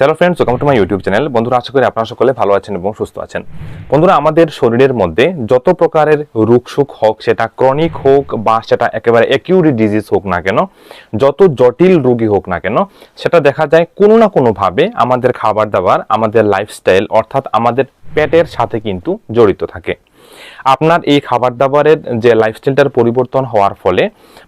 Hello friends welcome to my YouTube channel বন্ধুরা, আশা করি আপনারা সকলে ভালো আছেন এবং সুস্থ আছেন। বন্ধুরা, আমাদের শরীরের মধ্যে যত প্রকারের রোগ সুখ হোক, সেটা ক্রনিক হোক বা সেটা একেবারে অ্যাকিউরি ডিজিজ হোক না কেন, যত জটিল রোগী হোক না কেন, সেটা দেখা যায় কোনো না কোনোভাবে আমাদের খাবার দাবার, আমাদের লাইফস্টাইল অর্থাৎ আমাদের পেটের সাথে কিন্তু জড়িত থাকে। আপনার এই খাবার দাবারের যে লাইফস্টাইলটার পরিবর্তন হওয়ার ফলে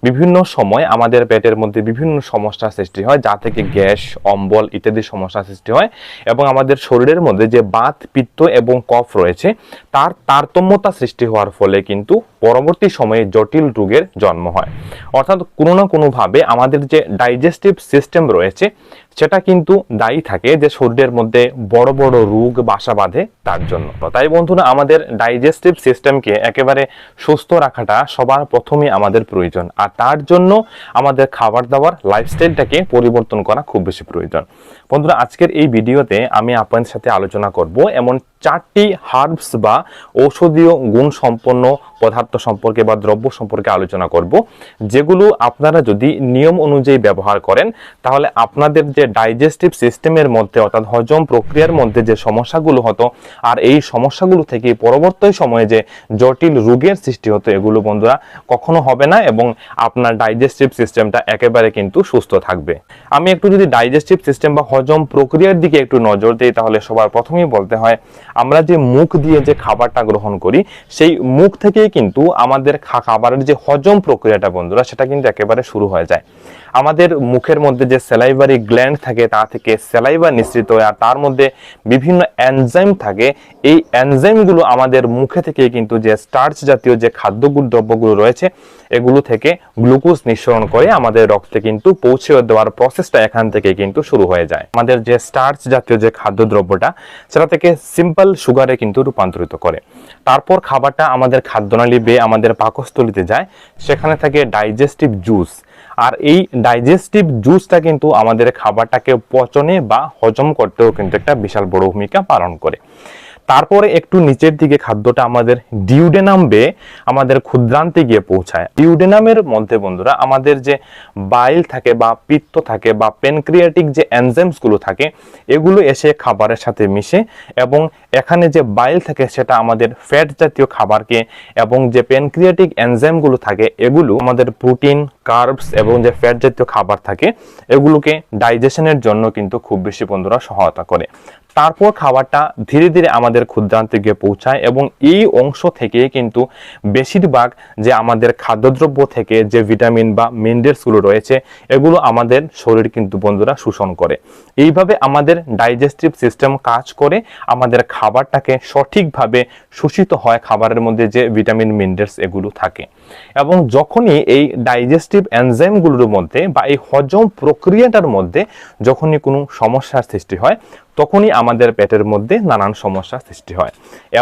বিভিন্ন সময় আমাদের পেটের মধ্যে বিভিন্ন সমস্যার সৃষ্টি হয়, যা থেকে গ্যাস, অম্বল ইত্যাদি সমস্যার সৃষ্টি হয় এবং আমাদের শরীরের মধ্যে যে বাত, পিত্ত এবং কফ রয়েছে, তার তারতম্যতা সৃষ্টি হওয়ার ফলে কিন্তু পরবর্তী সময়ে জটিল রোগের জন্ম হয়। অর্থাৎ কোনো না কোনোভাবে আমাদের যে ডাইজেস্টিভ সিস্টেম রয়েছে সেটা কিন্তু দায়ী থাকে যে শরীরের মধ্যে বড় বড় রোগ, বাসা বাঁধে তার জন্য। তাই বন্ধুরা, আমাদের ডাইজেস্টিভ সিস্টেমকে একেবারে সুস্থ রাখাটা সবার প্রথমে আমাদের প্রয়োজন। আর তার জন্য আমাদের খাবার দাবার লাইফস্টাইলটাকে পরিবর্তন করা খুব বেশি প্রয়োজন। বন্ধুরা, আজকের এই ভিডিওতে আমি আপনাদের সাথে আলোচনা করব এমন চারটি হার্বস বা ঔষধীয় গুণ সম্পন্ন পদার্থ সম্পর্কে বা দ্রব্য সম্পর্কে আলোচনা করব, যেগুলো আপনারা যদি নিয়ম অনুযায়ী ব্যবহার করেন, তাহলে আপনাদের যে ডাইজেস্টিভ সিস্টেমের মধ্যে, অর্থাৎ হজম প্রক্রিয়ার মধ্যে যে সমস্যাগুলো হতো, আর এই সমস্যাগুলো থেকে পরবর্তী সময়ে যে জটিল রোগের সৃষ্টি হতো, এগুলো বন্ধুরা কখনো হবে না এবং আপনার ডাইজেস্টিভ সিস্টেমটা একেবারে কিন্তু সুস্থ থাকবে। আমি একটু যদি ডাইজেস্টিভ সিস্টেম বা হজম প্রক্রিয়ার দিকে একটু নজর দেই, তাহলে সবার প্রথমেই বলতে হয়, আমরা যে মুখ দিয়ে যে খাবারটা গ্রহণ করি, সেই মুখ থেকেই কিন্তু আমাদের খাবারের যে হজম প্রক্রিয়াটা বন্ধুরা, সেটা কিন্তু একেবারে শুরু হয়ে যায়। আমাদের মুখের মধ্যে যে স্যালাইভারি গ্ল্যান্ড থাকে, তা থেকে স্যালাইভা নিঃসৃত হয়, আর তার মধ্যে বিভিন্ন এনজাইম থাকে। এই এনজাইমগুলো আমাদের মুখে থেকে কিন্তু যে স্টার্চ জাতীয় যে খাদ্য দ্রব্যগুলো রয়েছে, এগুলো থেকে গ্লুকোজ নিঃসরণ করে আমাদের রক্তে কিন্তু পৌঁছে দেওয়ার প্রসেসটা এখান থেকে কিন্তু শুরু হয়ে যায়। আমাদের যে স্টার্চ জাতীয় যে খাদ্যদ্রব্যটা, সেটা থেকে সিম্পল সুগারে কিন্তু রূপান্তরিত করে। তারপর খাবারটা আমাদের খাদ্যনালী বেয়ে আমাদের পাকস্থলিতে যায়, সেখানে থাকে ডাইজেস্টিভ জুস আর এই ডাইজেস্টিভ জুসটা কিন্তু আমাদের খাবারটাকে পচনে বা হজম করতেও কিন্তু একটা বিশাল বড় ভূমিকা পালন করে। তারপরে একটু নিচের দিকে খাদ্যটা আমাদের ডিউডেনাম বেয়ে আমাদের ক্ষুদ্রান্তে গিয়ে পৌঁছায়। ডিউডেনামের মধ্যে বন্ধুরা, আমাদের যে বাইল থাকে বা পিত্ত থাকে বা পেনক্রিয়াটিক যে এনজাইমসগুলো থাকে, এগুলো এসে খাবারের সাথে মিশে এবং এখানে যে বাইল থাকে সেটা আমাদের ফ্যাট জাতীয় খাবারকে এবং যে পেনক্রিয়াটিক এনজাইমগুলো থাকে, এগুলো আমাদের প্রোটিন কার্বস এবং যে ফ্যাট জাতীয় খাবার থাকে, এগুলোকে ডাইজেশনের জন্য কিন্তু খুব বেশি বন্ধুরা সহায়তা করে। তারপর খাবারটা ধীরে ধীরে আমাদের ক্ষুদ্রান্তে গিয়ে পৌঁছায় এবং এই অংশ থেকে কিন্তু বেশিরভাগ যে আমাদের খাদ্যদ্রব্য থেকে যে ভিটামিন বা মিনারেলসগুলো রয়েছে, এগুলো আমাদের শরীর কিন্তু বন্ধুরা শোষণ করে। এইভাবে আমাদের ডাইজেস্টিভ সিস্টেম কাজ করে, আমাদের খাবারটাকে সঠিকভাবে শোষিত হয় খাবারের মধ্যে যে ভিটামিন মিনারেলস এগুলো থাকে। এবং যখনই এই ডাইজেস্টিভ এনজাইমগুলোর মধ্যে বা এই হজম প্রক্রিয়াটার মধ্যে যখনই কোনো সমস্যার সৃষ্টি হয়, তখনই আমাদের পেটের মধ্যে নানান সমস্যার সৃষ্টি হয়।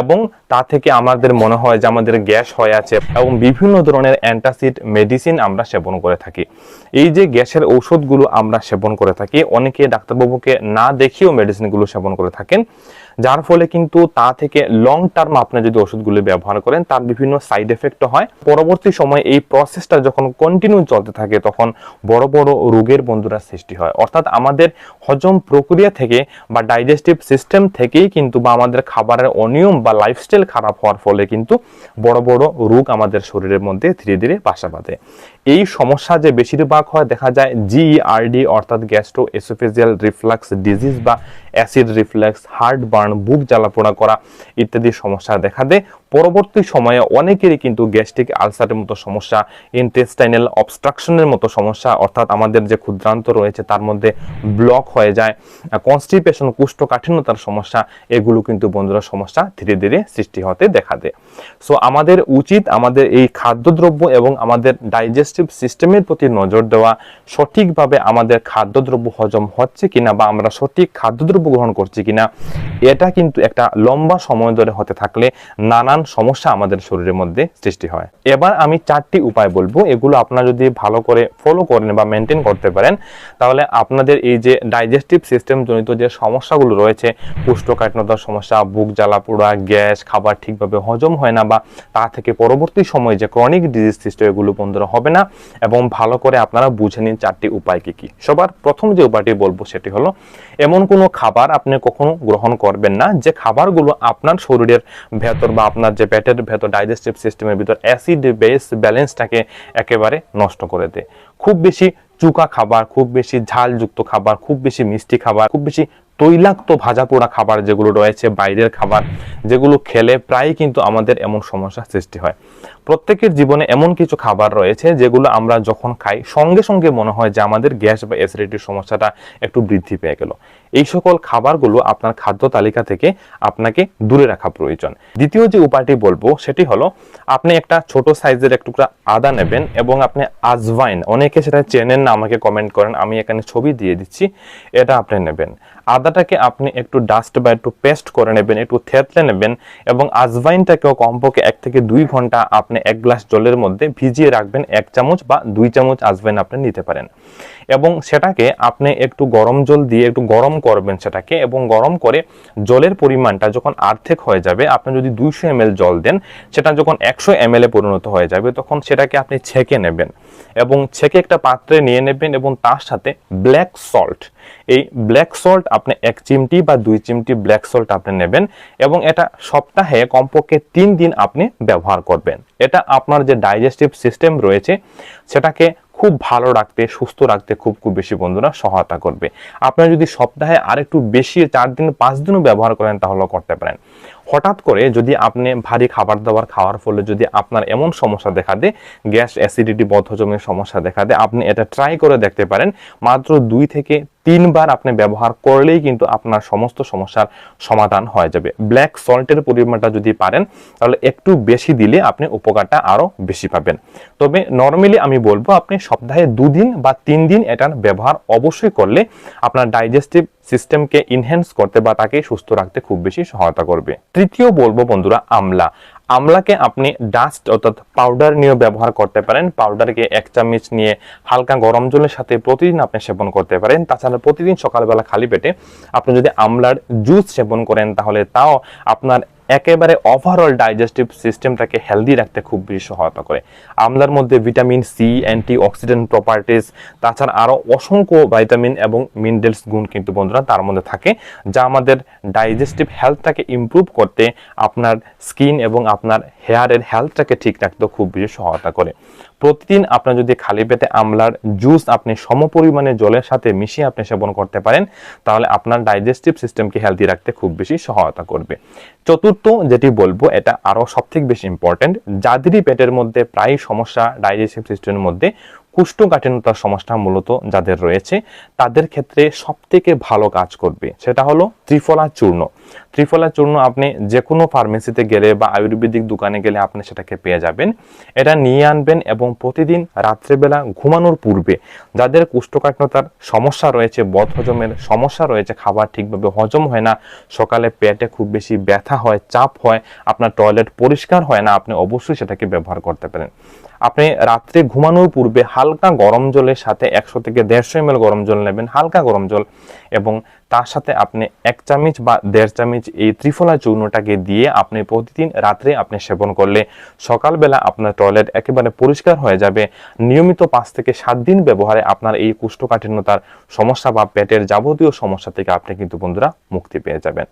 এবং তা থেকে আমাদের মনে হয় যে আমাদের গ্যাস হয়ে আছে এবং বিভিন্ন ধরনের অ্যান্টাসিড মেডিসিন আমরা সেবন করে থাকি। এই যে গ্যাসের ঔষধগুলো আমরা সেবন করে থাকি, অনেকে ডাক্তারবাবুকে না দেখিয়েও মেডিসিনগুলো সেবন করে থাকেন। যার ফলে কিন্তু তা থেকে লং টার্ম আপনি যদি ওষুধগুলো ব্যবহার করেন, তার বিভিন্ন সাইড এফেক্ট হয়। পরবর্তী সময় এই প্রসেসটা যখন কন্টিনিউ চলতে থাকে, তখন বড় বড় রোগের বন্ধুরা সৃষ্টি হয়। অর্থাৎ আমাদের হজম প্রক্রিয়া থেকে বা ডাইজেস্টিভ সিস্টেম থেকেই কিন্তু বা আমাদের খাবারের অনিয়ম বা লাইফস্টাইল খারাপ হওয়ার ফলে কিন্তু বড় বড় রোগ আমাদের শরীরের মধ্যে ধীরে ধীরে বাসা বাঁধে। এই সমস্যা যে বেশিরভাগ হয়, দেখা যায় জিইআরডি অর্থাৎ গ্যাস্ট্রো এসোফেজিয়াল রিফ্লাক্স ডিজিজ বা অ্যাসিড রিফ্লেক্স হার্ট বার্ন বুক জ্বালাপোড়া করা ইত্যাদি সমস্যা দেখা দেয়। পরবর্তী সময়ে অনেকেরই কিন্তু গ্যাস্ট্রিক আলসারের মতো সমস্যা ইন্টেস্টাইনাল অবস্ট্রাকশনের মতো সমস্যা, অর্থাৎ আমাদের যে ক্ষুদ্রান্ত রয়েছে তার মধ্যে ব্লক হয়ে যায় কনস্টিপেশন কুষ্ঠকাঠিন্যতার সমস্যা, এগুলো কিন্তু বন্ধুরা সমস্যা ধীরে ধীরে সৃষ্টি হতে দেখা দেয়। সো আমাদের উচিত আমাদের এই খাদ্যদ্রব্য এবং আমাদের ডাইজেস্টিভ সিস্টেমের প্রতি নজর দেওয়া, সঠিকভাবে আমাদের খাদ্যদ্রব্য হজম হচ্ছে কিনা বা আমরা সঠিক খাদ্যদ্রব্য গ্রহণ করছি কিনা, এটা কিন্তু একটা লম্বা সময় ধরে হতে থাকলে নানান নানান সমস্যা আমাদের শরীরের মধ্যে সৃষ্টি হয়। এবার আমি চারটি উপায় বলব, এগুলো আপনারা যদি ভালো করে ফলো করেন বা মেনটেন করতে পারেন, তাহলে আপনাদের এই যে ডাইজেস্টিভ সিস্টেম জনিত যে সমস্যাগুলো রয়েছে কোষ্ঠকাঠিন্যতার সমস্যা, বুক জ্বালা, পোড়া, গ্যাস, খাবার ঠিকভাবে হজম হয় না বা তা থেকে পরবর্তী সময়ে যে ক্রনিক ডিজিজ সৃষ্টি এগুলো বন্ধুরা হবে না। এবং ভালো করে আপনারা বুঝে নিন চারটি উপায় কি কি। সবার প্রথম যে উপায়টি বলব সেটি হলো, এমন কোনো খাবার আপনি কখনো গ্রহণ করবেন না, যে খাবারগুলো আপনার শরীরের ভেতর বা আপনার যে পেটের ভেতর ডাইজেস্টিভ সিস্টেমের ভিতর অ্যাসিড বেস ব্যালেন্সটাকে একেবারে নষ্ট করে দেয়। খুব বেশি চুকা খাবার, খুব বেশি ঝালযুক্ত খাবার, খুব বেশি মিষ্টি খাবার, খুব বেশি তৈলাক্ত ভাজা পোড়া খাবার যেগুলো রয়েছে বাইরের খাবার, যেগুলো খেলে প্রায় কিন্তু আমাদের এমন সমস্যা সৃষ্টি হয়। প্রত্যেকের জীবনে এমন কিছু খাবার রয়েছে যেগুলো আমরা যখন খাই, সঙ্গে সঙ্গে মনে হয় যে আমাদের গ্যাস বা অ্যাসিডিটির সমস্যাটা একটু বৃদ্ধি পেয়ে গেল। এই সকল খাবারগুলো আপনার খাদ্য তালিকা থেকে আপনাকে দূরে রাখা প্রয়োজন। দ্বিতীয় যে উপায়টি বলব, সেটি হলো আপনি একটা ছোট সাইজের একটু আদা নেবেন এবং আপনি আজওয়াইন, অনেকে সেটা চেনেন না, আমাকে কমেন্ট করেন, আমি এখানে ছবি দিয়ে দিচ্ছি, এটা আপনি নেবেন। আদাটাকে আপনি একটু ডাস্ট বা একটু পেস্ট করে নেবেন, একটু থেতলে নেবেন এবং আজওয়াইনটাকেও কমপক্ষে এক থেকে দুই ঘণ্টা আপনি এক গ্লাস জলের মধ্যে ভিজিয়ে রাখবেন, এক চামচ বা দুই চামচ আসবেন আপনি নিতে পারেন। এবং সেটাকে আপনি একটু গরম জল দিয়ে একটু গরম করবেন সেটাকে এবং গরম করে জলের পরিমাণটা যখন আর্ধেক হয়ে যাবে, আপনি যদি দুইশো এম জল দেন, সেটা যখন একশো এম এ পরিণত হয়ে যাবে, তখন সেটাকে আপনি ছেঁকে নেবেন এবং ছেঁকে একটা পাত্রে নিয়ে নেবেন এবং তার সাথে ব্ল্যাক সল্ট। এই ব্ল্যাক সল্ট আপনি এক চিমটি বা দুই চিমটি ব্ল্যাক সল্ট আপনি নেবেন এবং এটা সপ্তাহে কমপক্ষে তিন দিন আপনি ব্যবহার করবেন। এটা আপনার যে ডাইজেস্টিভ সিস্টেম রয়েছে, সেটাকে খুব ভালো রাখতে, সুস্থ রাখতে খুব খুব বেশি বন্ধুরা সহায়তা করবে। আপনারা যদি সপ্তাহে আর একটু বেশি চার দিন, পাঁচ দিনও ব্যবহার করেন তাহলেও করতে পারেন। হঠাৎ করে যদি আপনি ভারী খাবার দাবার খাওয়ার ফলে যদি আপনার এমন সমস্যা দেখা দেয়, গ্যাস, অ্যাসিডিটি বদ্ধজমের সমস্যা দেখা দেয়, আপনি এটা ট্রাই করে দেখতে পারেন। মাত্র দুই থেকে তিনবার আপনি ব্যবহার করলেই কিন্তু আপনার সমস্ত সমস্যার সমাধান হয়ে যাবে। ব্ল্যাক সল্টের পরিমাণটা যদি পারেন, তাহলে একটু বেশি দিলে আপনি উপকারটা আরও বেশি পাবেন। তবে নর্মালি আমি বলব, আপনি সপ্তাহে দুদিন বা তিন দিন এটার ব্যবহার অবশ্যই করলে আপনার ডাইজেস্টিভ সিস্টেমকে ইনহ্যান্স করতে বা তাকে সুস্থ রাখতে খুব বেশি সহায়তা করবে। তৃতীয় বলব বন্ধুরা, আমলা। আমলাকে আপনি ডাস্ট অর্থাৎ পাউডার নিয়ে ব্যবহার করতে পারেন। পাউডারকে এক চামচ নিয়ে হালকা গরম জলের সাথে প্রতিদিন আপনি সেবন করতে পারেন। তাছাড়া প্রতিদিন সকালবেলা খালি পেটে আপনি যদি আমলার জুস সেবন করেন, তাহলে তাও আপনার একেবারে ওভারঅল ডাইজেস্টিভ সিস্টেমটাকে হেলদি রাখতে খুব বেশি সহায়তা করে। আমলার মধ্যে vitamin C antioxidant properties তাছাড়া আরও অসংখ্য ভাইটামিন এবং মিনারেলস গুণ কিন্তু বন্ধুরা তার মধ্যে থাকে, যা আমাদের ডাইজেস্টিভ হেলথটাকে ইমপ্রুভ করতে আপনার স্কিন এবং আপনার হেয়ারের হেলথটাকে ঠিক রাখতে খুব বেশি সহায়তা করে। প্রতিদিন আপনার যদি খালি পেটে আমলার জুস আপনি সমপরিমাণে জলের সাথে মিশিয়ে আপনি সেবন করতে পারেন, তাহলে আপনার ডাইজেস্টিভ সিস্টেমকে হেলদি রাখতে খুব বেশি সহায়তা করবে। চতুর্থ যেটি বলব, এটা আরও সবথেকে বেশি ইম্পর্ট্যান্ট যাদেরই পেটের মধ্যে প্রায় সমস্যা ডাইজেস্টিভ সিস্টেমের মধ্যে কুষ্ঠকাঠিন্যতার সমস্যা মূলত যাদের রয়েছে, তাদের ক্ষেত্রে সব থেকে ভালো কাজ করবে সেটা হলো ত্রিফলা চূর্ণ। ত্রিফলা চূর্ণ আপনি যে কোনো ফার্মেসিতে গেলে বা আয়ুর্বেদিক দোকানে গেলে আপনি সেটাকে পেয়ে যাবেন। এটা নিয়ে আনবেন এবং প্রতিদিন রাত্রেবেলা ঘুমানোর পূর্বে যাদের কুষ্ঠকাঠিন্যতার সমস্যা রয়েছে বদ হজমের সমস্যা রয়েছে, খাবার ঠিকভাবে হজম হয় না, সকালে পেটে খুব বেশি ব্যথা হয়, চাপ হয়, আপনার টয়লেট পরিষ্কার হয় না, আপনি অবশ্যই সেটাকে ব্যবহার করতে পারেন। আপনি রাত্রে ঘুমানোর পূর্বে হালকা গরম জলের সাথে একশো থেকে দেড়শো এম গরম জল নেবেন, হালকা গরম জল এবং তার সাথে আপনি এক চামচ বা দেড় চামচ এই ত্রিফলা চূর্ণটাকে দিয়ে আপনি প্রতিদিন রাত্রে আপনি সেবন করলে সকালবেলা আপনার টয়লেট একেবারে পরিষ্কার হয়ে যাবে। নিয়মিত পাঁচ থেকে সাত দিন ব্যবহারে আপনার এই কুষ্ঠকাঠিন্যতার সমস্যা বা পেটের যাবতীয় সমস্যা থেকে আপনি কিন্তু বন্ধুরা মুক্তি পেয়ে যাবেন।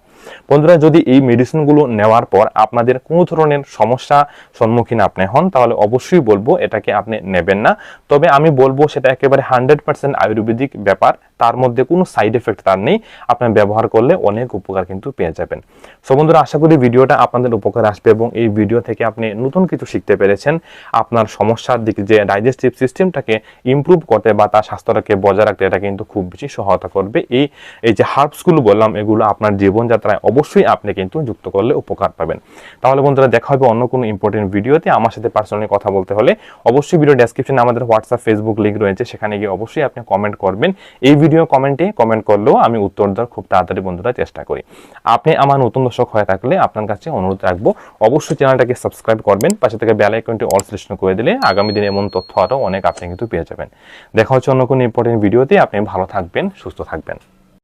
বন্ধুরা, যদি এই মেডিসিনগুলো নেওয়ার পর আপনাদের কোনো ধরনের সমস্যা সম্মুখীন আপনি হন, তাহলে অবশ্যই বলব এটাকে আপনি নেবেন না। তবে আমি বলব সেটা একেবারে হান্ড্রেড পার্সেন্ট আয়ুর্বেদিক ব্যাপার, তার মধ্যে কোনো সাইড এফেক্ট তার নেই। আপনার ব্যবহার করলে অনেক উপকার কিন্তু পেয়ে যাবেন। সো বন্ধুরা, আশা করি ভিডিওটা আপনাদের উপকার আসবে এবং এই ভিডিও থেকে আপনি নতুন কিছু শিখতে পেরেছেন। আপনার সমস্যার দিকে যে ডাইজেস্টিভ সিস্টেমটাকে ইমপ্রুভ করতে বা তার স্বাস্থ্যটাকে বজায় রাখতে এটা কিন্তু খুব বেশি সহায়তা করবে। এই এই যে হার্বসগুলো বললাম, এগুলো আপনার জীবনযাত্রায় অবশ্যই আপনি কিন্তু যুক্ত করলে উপকার পাবেন। তাহলে বন্ধুরা, দেখা হবে অন্য কোনো ইম্পর্টেন্ট ভিডিওতে। আমার সাথে পার্সোনালি কথা বলতে হলে অবশ্যই ভিডিও ডেসক্রিপশনে আমাদের হোয়াটসঅ্যাপ ফেসবুক লিঙ্ক রয়েছে। সেখানে গিয়ে অবশ্যই আপনি কমেন্ট করবেন। এই ভিডিও কমেন্টে কমেন্ট করলেও আমি উত্তর দেওয়ার খুব তাড়াতাড়ি বন্ধুরা চেষ্টা করি। আপনি আমার নতুন দর্শক হয়ে থাকলে আপনার কাছে অনুরোধ রাখব, অবশ্যই চ্যানেলটাকে সাবস্ক্রাইব করবেন, পাশে থেকে বেল আইকনটি অল সিলেকশন করে দিলে আগামী দিনে এমন তথ্য আরও অনেক আপনি কিন্তু পেয়ে যাবেন। দেখা হচ্ছে অন্য কোনো ইম্পর্টেন্ট ভিডিওতে আপনি ভালো থাকবেন, সুস্থ থাকবেন।